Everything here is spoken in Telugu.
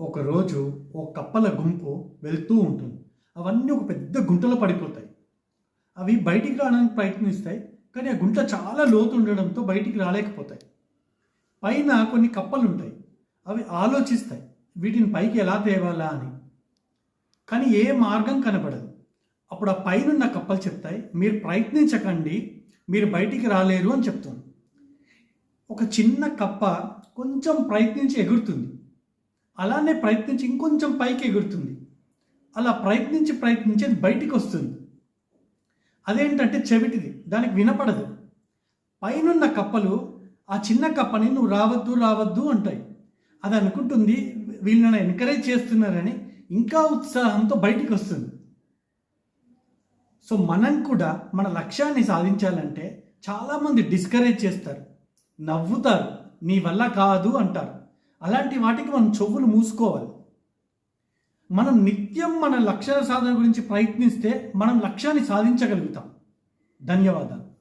ఒకరోజు ఓ కప్పల గుంపు వెళ్తూ ఉంటుంది. అవన్నీ ఒక పెద్ద గుంటలో పడిపోతాయి. అవి బయటికి రావడానికి ప్రయత్నిస్తాయి కానీ ఆ గుంట చాలా లోతు ఉండడంతో బయటికి రాలేకపోతాయి. పైన కొన్ని కప్పలు ఉంటాయి అవి ఆలోచిస్తాయి వీటిని పైకి ఎలా తేవాలా అని. కానీ ఏ మార్గం కనపడదు అప్పుడు ఆ పైనున్న కప్పలు చెప్తాయి మీరు ప్రయత్నించకండి మీరు బయటికి రాలేరు అని చెప్తుంది. ఒక చిన్న కప్ప కొంచెం ప్రయత్నించి ఎగురుతుంది. అలానే ప్రయత్నించి ఇంకొంచెం పైకి ఎగురుతుంది. అలా ప్రయత్నించి ప్రయత్నించి అది బయటికి వస్తుంది. అదేంటంటే చెవిటిది దానికి వినపడదు. పైనున్న కప్పలు ఆ చిన్న కప్పని నువ్వు రావద్దు రావద్దు అంటాయి. అది అనుకుంటుంది వీళ్ళని ఎంకరేజ్ చేస్తున్నారని ఇంకా ఉత్సాహంతో బయటికి వస్తుంది. సో మనం కూడా మన లక్ష్యాన్ని సాధించాలంటే చాలామంది డిస్కరేజ్ చేస్తారు. నవ్వుతారు నీ వల్ల కాదు అంటారు. అలాంటి వాటికి మనం చెవులు మూసుకోవాలి. మనం నిత్యం మన లక్ష్య సాధన గురించి ప్రయత్నిస్తే మనం లక్ష్యాన్ని సాధించగలుగుతాం. ధన్యవాదాలు.